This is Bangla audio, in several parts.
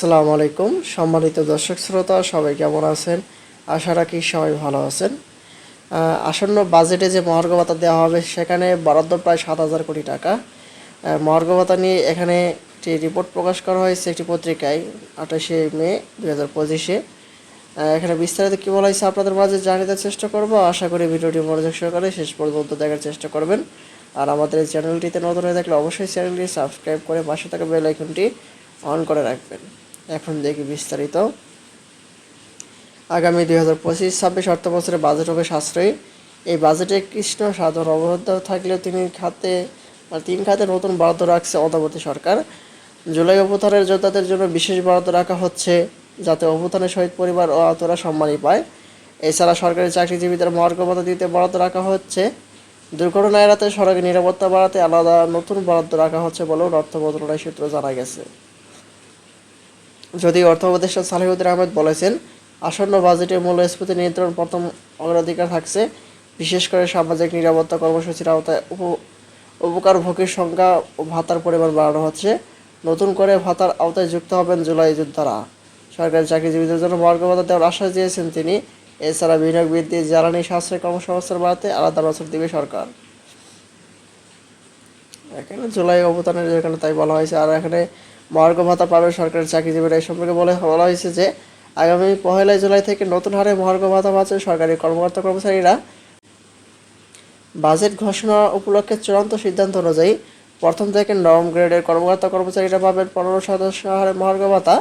আসসালামু আলাইকুম। সম্মানিত দর্শক শ্রোতা, সবাই কেমন আছেন? আশা রাখি সবাই ভালো আছেন। আসন্ন বাজেটে যে মহার্ঘ ভাতা দেওয়া হবে, সেখানে বরাদ্দ প্রায় সাত হাজার কোটি টাকা। মহার্ঘ ভাতা নিয়ে এখানে একটি রিপোর্ট প্রকাশ করা হয়েছে একটি পত্রিকায়, আঠাশে মে দুই হাজার পঁচিশে। এখানে বিস্তারিত কী বলা হয়েছে আপনাদের মাঝে দেওয়ার চেষ্টা করব। আশা করি ভিডিওটি মনোযোগ সহকারে শেষ পর্যন্ত দেখার চেষ্টা করবেন। আর আমাদের চ্যানেলটিতে নতুন হয়ে থাকলে অবশ্যই চ্যানেলটি সাবস্ক্রাইব করে পাশে থাকা বেল আইকনটি অন করে রাখবেন। এখন দেখি বিস্তারিত। আগামী দুই হাজার পঁচিশ ছাব্বিশ অর্থ বছরের বাজেট হবে সাশ্রয়ী। এই বাজেটে কৃষ্ণ সাধারণ অবরুদ্ধ থাকলেও তিনি খাতে মানে তিন খাতে নতুন বরাদ্দ রাখছে অন্তর্বর্তী সরকার। জুলাই অভ্যুত্থানের যোদ্ধাদের জন্য বিশেষ বরাদ্দ রাখা হচ্ছে যাতে অভ্যুত্থানের শহীদ পরিবার ও আহতরা সম্মানই পায়। এছাড়া সরকারি চাকরিজীবীদের মহার্ঘ দিতে বরাদ্দ রাখা হচ্ছে। দুর্ঘটনা এড়াতে সড়কে নিরাপত্তা বাড়াতে আলাদা নতুন বরাদ্দ রাখা হচ্ছে বলেও অর্থ মন্ত্রণালয় সূত্র জানা গেছে। যদি অর্থ উপদেষ্টা সালেহুদ্দিন আহমেদ বলেছেন, আসন্ন বাজেটে মূল্যস্ফীতি নিয়ন্ত্রণ প্রথম অগ্রাধিকার থাকছে। বিশেষ করে সামাজিক নিরাপত্তা কর্মসূচির আওতায় উপ- উপকারভোগীর সংখ্যা ও ভাতার পরিমাণ বাড়ানো হচ্ছে। নতুন করে ভাতার আওতায় যুক্ত হবেন জুলাই যোদ্ধারা। সরকারি চাকরিজীবীদের জন্য বর্গ ভাতা দেওয়ার আশ্বাস দিয়েছেন তিনি। এছাড়া বিনিয়োগ বৃদ্ধি, জ্বালানি, সাশ্রয় কর্মসংস্থান বাড়াতে আলাদা বছর দিবে সরকার। এখানে জুলাই অবদানের যেখানে তাই বলা হয়েছে। আর এখানে মহার্ঘ ভাতা পাবে সরকারি চাকরিজীবীরা এই সম্পর্কে বলে বলা হয়েছে যে, আগামী পহেলা জুলাই থেকে নতুন হারে মহার্ঘ ভাতা পাচ্ছে সরকারি কর্মকর্তা কর্মচারীরা। বাজেট ঘোষণা উপলক্ষে চূড়ান্ত সিদ্ধান্ত অনুযায়ী প্রথম থেকে নবম গ্রেডের কর্মকর্তা কর্মচারীরা পাবেন পনেরো শতাংশ হারে মহার্ঘ ভাতা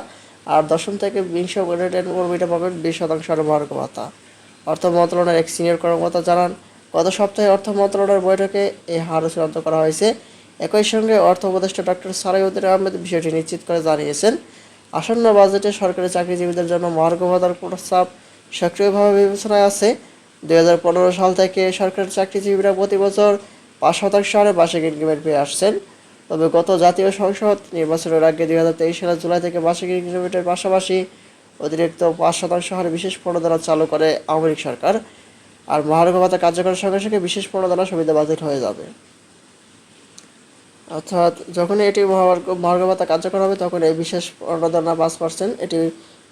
আর দশম থেকে বিংশ গ্রেডের কর্মীরা পাবেন বিশ শতাংশ হারে মহার্ঘ ভাতা। অর্থ মন্ত্রণালয়ের এক সিনিয়র কর্মকর্তা জানান, গত সপ্তাহে অর্থ মন্ত্রণালয়ের বৈঠকে এই হারও চূড়ান্ত করা হয়েছে। একই সঙ্গে অর্থ উপদেষ্টা ডক্টর সালাইউদ্দিন আহমেদ বিষয়টি নিশ্চিত করে জানিয়েছেন, আসন্ন বাজেটে সরকারি চাকরিজীবীদের জন্য মহার্ঘ ভাতার প্রস্তাব সক্রিয়ভাবে বিবেচনায় আছে। দুই হাজার পনেরো সাল থেকে সরকারি চাকরিজীবীরা প্রতি বছর পাঁচ শতাংশ হারে বার্ষিক ইনক্রিমেন্ট পেয়ে আসছেন। তবে গত জাতীয় সংসদ নির্বাচনের আগে দুই হাজার তেইশ সালের জুলাই থেকে বার্ষিক ইনক্রিমেন্টের পাশাপাশি অতিরিক্ত পাঁচ শতাংশ হারে বিশেষ প্রণোদনা চালু করে আওয়ামী সরকার। আর মহার্ঘ ভাতা কার্যকরের সঙ্গে সঙ্গে বিশেষ প্রণোদনা সুবিধা বাতিল হয়ে যাবে। অর্থাৎ যখনই এটি মহার্ঘ কার্যকর হবে, তখন এই বিশেষ প্রণোদনা পাঁচ পার্সেন্ট এটি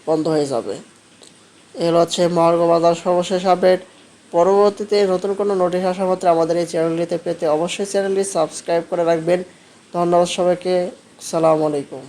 বন্ধ হয়ে যাবে। এগুলো হচ্ছে মহার্গভাতার সর্বশেষ আপডেট। পরবর্তীতে নতুন কোনো নোটিশ আসা মাত্র আমাদের এই চ্যানেলটিতে পেতে অবশ্যই চ্যানেলটি সাবস্ক্রাইব করে রাখবেন। ধন্যবাদ সবাইকে। সালাম আলাইকুম।